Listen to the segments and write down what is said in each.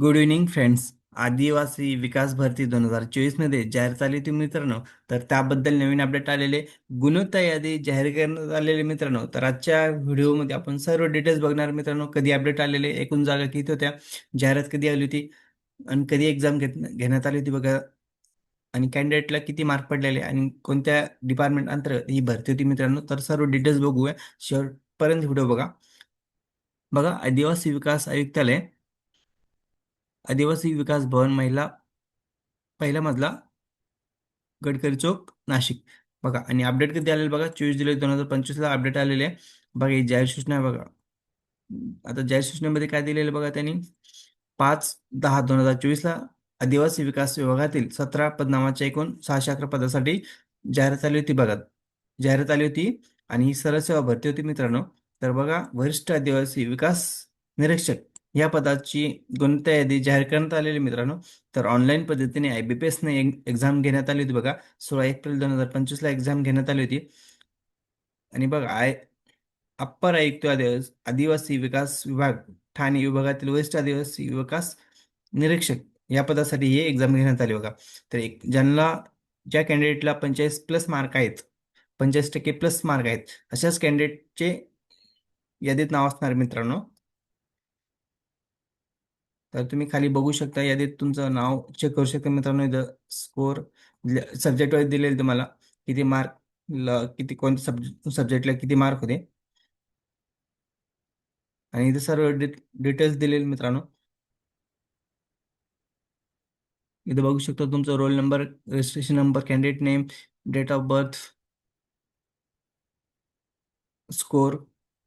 Good evening friends आदिवासी विकास भरती दोन हजार चोवीसमध्ये जाहीर झाली होती मित्रांनो. तर त्याबद्दल नवीन अपडेट आलेले गुणवत्ता यादी जाहीर करण्यात आलेले मित्रांनो. तर आजच्या व्हिडिओमध्ये आपण सर्व डिटेल्स बघणार मित्रांनो. कधी अपडेट आलेले एकूण जागा किती होत्या जाहिरात कधी आली होती आणि कधी एक्झाम घेत घेण्यात आली होती बघा. आणि कॅन्डिडेटला किती मार्क पडलेले आणि कोणत्या डिपार्टमेंट अंतर्गत ही भरती होती मित्रांनो. तर सर्व डिटेल्स बघूया. शेवटपर्यंत व्हिडिओ बघा. बघा आदिवासी विकास आयुक्तालय आदिवासी विकास भवन महिला पहिला मजला गडकरी चौक नाशिक. बघा आणि अपडेट कधी आलेलं बघा? चोवीस जुलै दोन हजार पंचवीसला अपडेट आलेले आहे. बघा ही जाहीर सूचना आहे बघा. आता जाहीर सूचनेमध्ये काय दिलेलं बघा त्यांनी? पाच दहा दोन हजार चोवीसला आदिवासी विकास विभागातील सतरा पदनामाच्या एकूण सहाशे अकरा पदासाठी जाहिरात आली होती बघा. जाहिरात आली होती आणि ही सरळ सेवा भरती होती मित्रांनो. तर बघा वरिष्ठ आदिवासी विकास निरीक्षक या पदाची गुणवत्ता यादी जाहीर करण्यात आलेली मित्रांनो. तर ऑनलाईन पद्धतीने आय बी पी एसने एक्झाम घेण्यात आली होती बघा. सोळा एप्रिल दोन हजार पंचवीसला एक्झाम घेण्यात आली होती. आणि बघा आय अप्पर आयुक्त आदिवास आदिवासी विकास विभाग ठाणे विभागातील वरिष्ठ आदिवासी विकास निरीक्षक या पदासाठी हे एक्झाम घेण्यात आली बघा. तर एक ज्यांना ज्या कॅन्डिडेटला पंचेचाळीस प्लस मार्क आहेत पंचेचाळीस टक्के प्लस मार्क आहेत अशाच कॅन्डिडेटचे यादीत नाव असणार मित्रांनो. तर तुम्ही खाली बघू शकता यादीत तुमचं नाव चेक करू शकता मित्रांनो. इथं स्कोर सब्जेक्ट वाईज दिलेले तुम्हाला. किती मार्क किती कोणत्या सब्जेक्ट सब्जेक्टला किती मार्क होते. आणि इथे सर्व डिटेल्स दिलेले मित्रांनो. इथे बघू शकता तुमचा roll number registration number candidate name date of birth score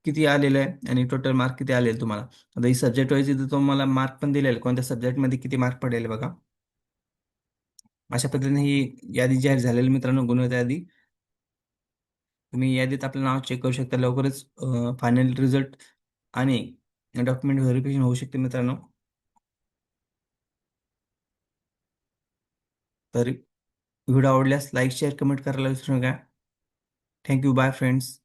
किती आलेलं आहे आणि टोटल मार्क किती आलेले तुम्हाला? आता ही सब्जेक्ट वाईज इथे तुम्हाला मार्क पण दिलेलं कोणत्या सब्जेक्टमध्ये किती मार्क पडलेले बघा? अशा पद्धतीने ही यादी जाहीर झालेली मित्रांनो गुणवत्ता यादी. तुम्ही यादीत आपलं नाव चेक करू शकता. लवकरच फायनल रिझल्ट आणि डॉक्युमेंट व्हेरिफिकेशन होऊ शकते मित्रांनो. तर व्हिडिओ आवडल्यास लाईक शेअर कमेंट करायला विसरू नका. Thank you bye friends